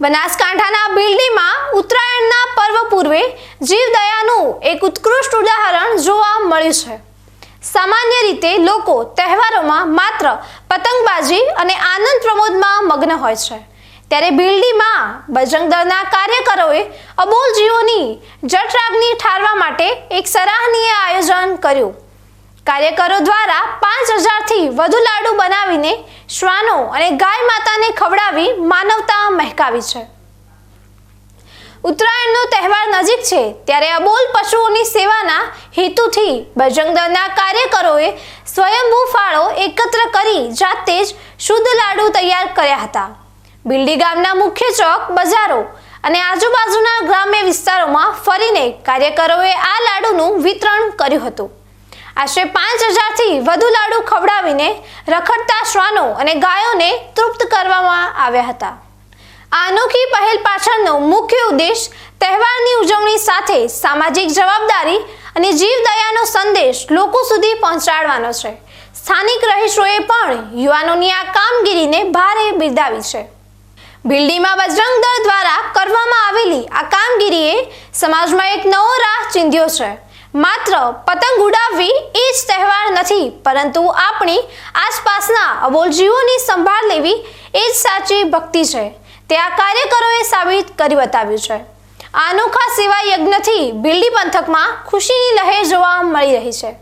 બનાસકાંઠાના બિલ્ડીમાં ઉત્તરાયણના પર્વ પૂર્વે જીવદયાનું એક ઉત્કૃષ્ટ ઉદાહરણ જોવા મળ્યું છે. સામાન્ય રીતે લોકો તહેવારોમાં માત્ર પતંગબાજી અને આનંદ પ્રમોદમાં મગ્ન હોય છે. ત્યારે બિલ્ડીમાં બજરંગ દળના કાર્યકરોએ અબોલ જીવોની જઠરાગ્નિ ઠારવા માટે એક સરાહનીય આયોજન કર્યું. કાર્યકરો દ્વારા પાંચ હજારથી વધુ લાડુ બનાવીને શ્વાનો અને ગાય માતાને ખવડાવી માનવતા મહેકાવી છે. ઉત્તરાયણનો તહેવાર નજીક છે ત્યારે અબોલ પશુઓની સેવાના હેતુથી બજરંગ કાર્યકરોએ સ્વયંભૂ ફાળો એકત્ર કરી જાતે જ શુદ્ધ લાડુ તૈયાર કર્યા હતા. બિલ્ડી ગામના મુખ્ય ચોક, બજારો અને આજુબાજુના ગ્રામ્ય વિસ્તારોમાં ફરીને કાર્યકરોએ આ લાડુનું વિતરણ કર્યું હતું. આશરે પાંચ હજારથી વધુ લાડુ ખવડાવીને રખડતા શ્વાનો અને ગાયોને તૃપ્ત કરવામાં આવ્યા હતા. આ અનોખી પહેલ પાછળનો મુખ્ય ઉદ્દેશ તહેવારની ઉજવણી સાથે સામાજિક જવાબદારી અને જીવદયાનો સંદેશ લોકો સુધી પહોંચાડવાનો છે. સ્થાનિક રહીશોએ પણ યુવાનોની આ કામગીરીને ભારે બિરદાવી છે. બિલ્ડીમાં બજરંગ દળ દ્વારા કરવામાં આવેલી આ કામગીરીએ સમાજમાં એક નવો રાહ ચીંધ્યો છે. માત્ર પતંગ ઉડાવવી એ જ તહેવાર નથી, પરંતુ આપણી આસપાસના અબોલ જીવોની સંભાળ લેવી એ જ સાચી ભક્તિ છે. તે આ કાર્યકરોએ સાબિત કરી બતાવ્યું છે. આ અનોખા સેવા યજ્ઞથી બિલ્ડી પંથકમાં ખુશીની લહેર જોવા મળી રહી છે.